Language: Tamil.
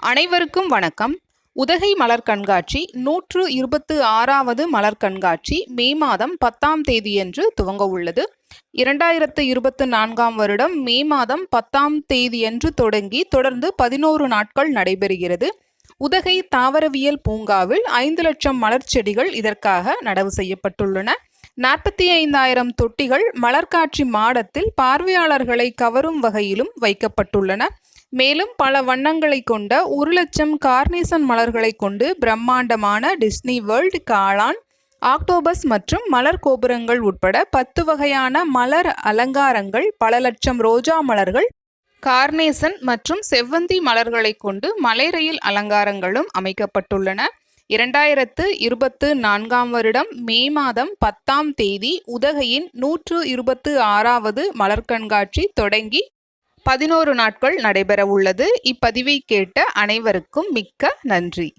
அனைவருக்கும் வணக்கம். உதகை மலர் கண்காட்சி நூற்று இருபத்து ஆறாவது மலர் கண்காட்சி மே மாதம் பத்தாம் தேதியன்று துவங்க உள்ளது. இரண்டாயிரத்து இருபத்து நான்காம் வருடம் மே மாதம் பத்தாம் தேதியன்று தொடங்கி தொடர்ந்து பதினோரு நாட்கள் நடைபெறுகிறது. உதகை தாவரவியல் பூங்காவில் ஐந்து லட்சம் மலர் செடிகள் இதற்காக நடவு செய்யப்பட்டுள்ளன. நாற்பத்தி ஐந்தாயிரம் தொட்டிகள் மலர்காட்சி மாடத்தில் பார்வையாளர்களை கவரும் வகையிலும் வைக்கப்பட்டுள்ளன. மேலும் பல வண்ணங்களை கொண்ட ஒரு லட்சம் கார்னேசன் மலர்களை கொண்டு பிரம்மாண்டமான டிஸ்னி வேர்ல்ட் காளான் ஆக்டோபஸ் மற்றும் மலர் கோபுரங்கள் உட்பட பத்து வகையான மலர் அலங்காரங்கள் பல லட்சம் ரோஜா மலர்கள் கார்னேசன் மற்றும் செவ்வந்தி மலர்களை கொண்டு மலை ரயில் அலங்காரங்களும் அமைக்கப்பட்டுள்ளன. இரண்டாயிரத்து இருபத்து நான்காம் வருடம் மே மாதம் பத்தாம் தேதி உதகையின் நூற்று இருபத்து ஆறாவது மலர் கண்காட்சி தொடங்கி பதினோரு நாட்கள் நடைபெற உள்ளது இப்பதிவை கேட்ட அனைவருக்கும் மிக்க நன்றி.